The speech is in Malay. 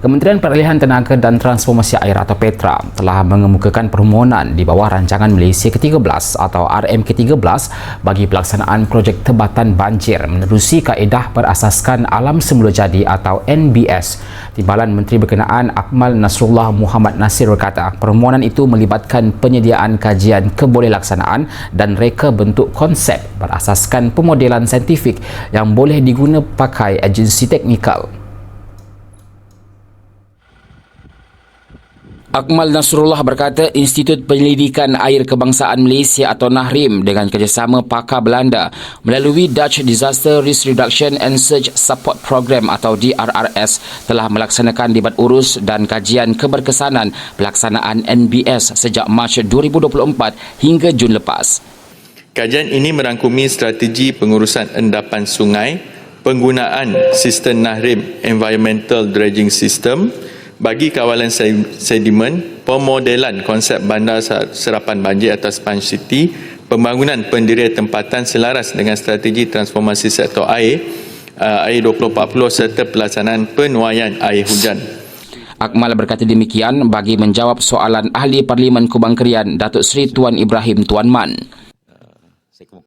Kementerian Peralihan Tenaga dan Transformasi Air atau Petra telah mengemukakan permohonan di bawah rancangan Malaysia ke-13 atau RM ke-13 bagi pelaksanaan projek tebatan banjir menerusi kaedah berasaskan alam semula jadi atau NBS. Timbalan Menteri berkenaan Akmal Nasrullah Muhammad Nasir berkata permohonan itu melibatkan penyediaan kajian kebolehlaksanaan dan reka bentuk konsep berasaskan pemodelan saintifik yang boleh diguna pakai agensi teknikal. Akmal Nasrullah berkata Institut Penyelidikan Air Kebangsaan Malaysia atau NAHRIM dengan kerjasama pakar Belanda melalui Dutch Disaster Risk Reduction and Surge Support Program atau DRRS telah melaksanakan libat urus dan kajian keberkesanan pelaksanaan NBS sejak Mac 2024 hingga Jun lepas. Kajian ini merangkumi strategi pengurusan endapan sungai, penggunaan sistem NAHRIM Environmental Dredging System, bagi kawalan sedimen, pemodelan konsep bandar serapan banjir atau sponge city, pembangunan pendirian tempatan selaras dengan strategi transformasi sektor air, uh, air 2040 serta pelaksanaan penuaian air hujan. Akmal berkata demikian bagi menjawab soalan Ahli Parlimen Kubang Kerian Datuk Seri Tuan Ibrahim Tuan Man.